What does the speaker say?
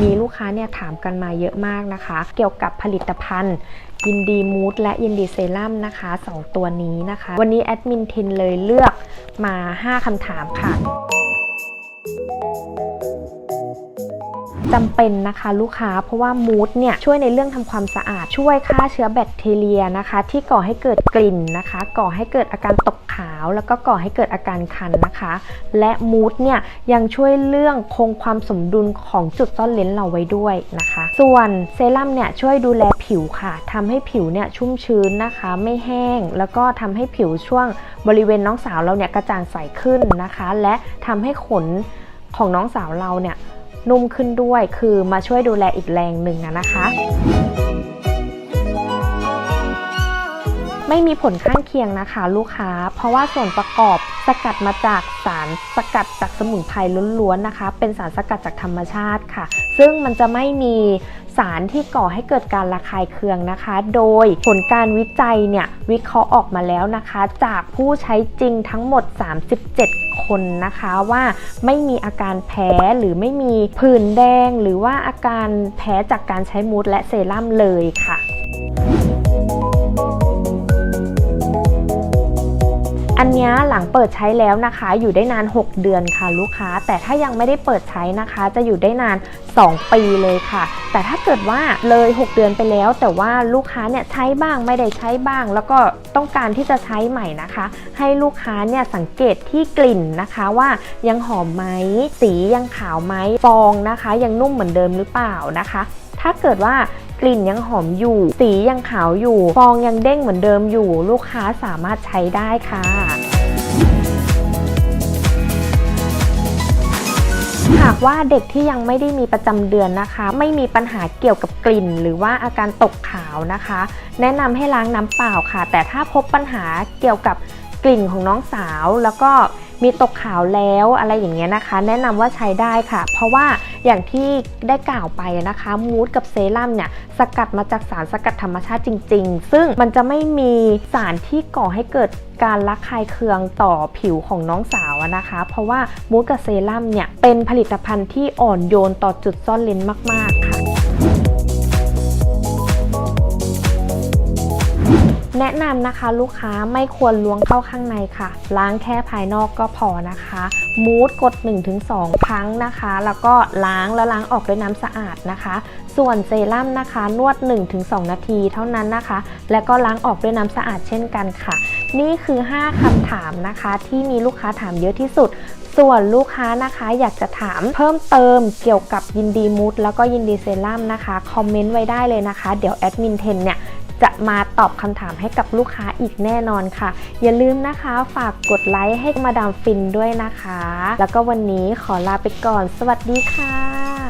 มีลูกค้าเนี่ยถามกันมาเยอะมากนะคะ เกี่ยวกับผลิตภัณฑ์ ยินดีมูดและยินดีเซรั่มนะคะ 2 ตัวนี้นะคะ วันนี้แอดมินทินเลยเลือกมา 5คำถามค่ะ จำเป็นนะคะลูกค้าเพราะว่ามูสเนี่ยช่วยในเรื่องทำความสะอาดช่วยฆ่าเชื้อแบคทีเรียนะคะ ที่ก่อให้เกิดกลิ่นนะคะ ก่อให้เกิดอาการตกขาว แล้วก็ก่อให้เกิดอาการคันนะคะ และมูสเนี่ยยังช่วยเรื่องคงความสมดุลของจุดซ่อนเลนส์เราไว้ด้วยนะคะ ส่วนเซรั่มเนี่ยช่วยดูแลผิวค่ะทำให้ผิวเนี่ยชุ่มชื้นนะคะ ไม่แห้ง แล้วก็ทำให้ผิวช่วงบริเวณน้องสาวเราเนี่ยกระจ่างใสขึ้นนะคะ และทำให้ขนของน้องสาวเราเนี่ย นุ่มขึ้นด้วย คือมาช่วยดูแลอีกแรงหนึ่งอะนะคะ ไม่มีผลข้างเคียงนะคะ ลูกค้า เพราะว่าส่วนประกอบสกัดมาจากสารสกัดจากสมุนไพรล้วนๆนะคะ เป็นสารสกัดจากธรรมชาติค่ะ ซึ่งมันจะไม่มีสารที่ก่อให้เกิดการระคายเคืองนะคะ โดยผลการวิจัยเนี่ยวิเคราะห์ออกมาแล้วนะคะ จากผู้ใช้จริงทั้งหมด 37 คนนะคะว่าไม่มีอาการแพ้หรือไม่มีผื่นแดง หรือว่าอาการแพ้จากการใช้มูดและเซรั่มเลยค่ะ อันนี้หลังเปิดใช้แล้วนะคะ อยู่ได้นาน 6 เดือนค่ะลูกค้า แต่ถ้ายังไม่ได้เปิดใช้นะคะ จะอยู่ได้นาน 2 ปีเลยค่ะ แต่ถ้าเกิดว่าเลย 6 เดือนไปแล้ว แต่ว่าลูกค้าเนี่ยใช้บ้างไม่ได้ใช้บ้าง แล้วก็ต้องการที่จะใช้ใหม่นะคะ ให้ลูกค้าเนี่ยสังเกตที่กลิ่นนะคะว่ายังหอมไหมสียังขาวไหมฟองนะคะ ยังนุ่มเหมือนเดิมหรือเปล่านะคะ ถ้าเกิดว่า กลิ่นยังหอมอยู่ สียังขาวอยู่ ฟองยังเด้งเหมือนเดิมอยู่ ลูกค้าสามารถใช้ได้ค่ะหากว่าเด็กที่ยังไม่ได้มีประจำเดือนนะคะ ไม่มีปัญหาเกี่ยวกับกลิ่น หรือว่าอาการตกขาวนะคะ แนะนำให้ล้างน้ำเปล่าค่ะ แต่ถ้าพบปัญหาเกี่ยวกับกลิ่นของน้องสาวแล้วก็ มีตกขาวแล้วอะไรอย่างเงี้ยนะคะ แนะนำว่าใช้ได้ค่ะ เพราะว่าอย่างที่ได้กล่าวไปนะคะมูสกับเซรั่มเนี่ยสกัดมาจากสารสกัดธรรมชาติจริง ๆ ซึ่งมันจะไม่มีสารที่ก่อให้เกิดการระคายเคืองต่อผิวของน้องสาวนะคะ เพราะว่ามูสกับเซรั่มเนี่ยเป็นผลิตภัณฑ์ที่อ่อนโยนต่อจุดซ่อนเลนมาก ๆ ค่ะ แนะนำนะคะลูกค้าไม่ควรล้วงเข้าข้างในค่ะ ล้างแค่ภายนอกก็พอนะคะ มูดกด 1-2 ครั้งนะคะ แล้วก็ล้างแล้วล้างออกด้วยน้ำสะอาดนะคะ ส่วนเซรั่มนะคะ นวด 1-2 นาทีเท่านั้นนะคะ แล้วก็ล้างออกด้วยน้ำสะอาดเช่นกันค่ะ นี่คือ 5คำถามนะคะ ที่มีลูกค้าถามเยอะที่สุดส่วนลูกค้านะคะอยากจะถามเพิ่มเติมเกี่ยวกับยินดีมูดแล้วก็ยินดีเซรั่มนะคะ คอมเมนต์ไว้ได้เลยนะคะ เดี๋ยวแอดมินเทนเนี่ย จะมาตอบคำถามให้กับลูกค้าอีกแน่นอนค่ะ อย่าลืมนะคะฝากกดไลค์ให้มาดามฟินด้วยนะคะ แล้วก็วันนี้ขอลาไปก่อน สวัสดีค่ะ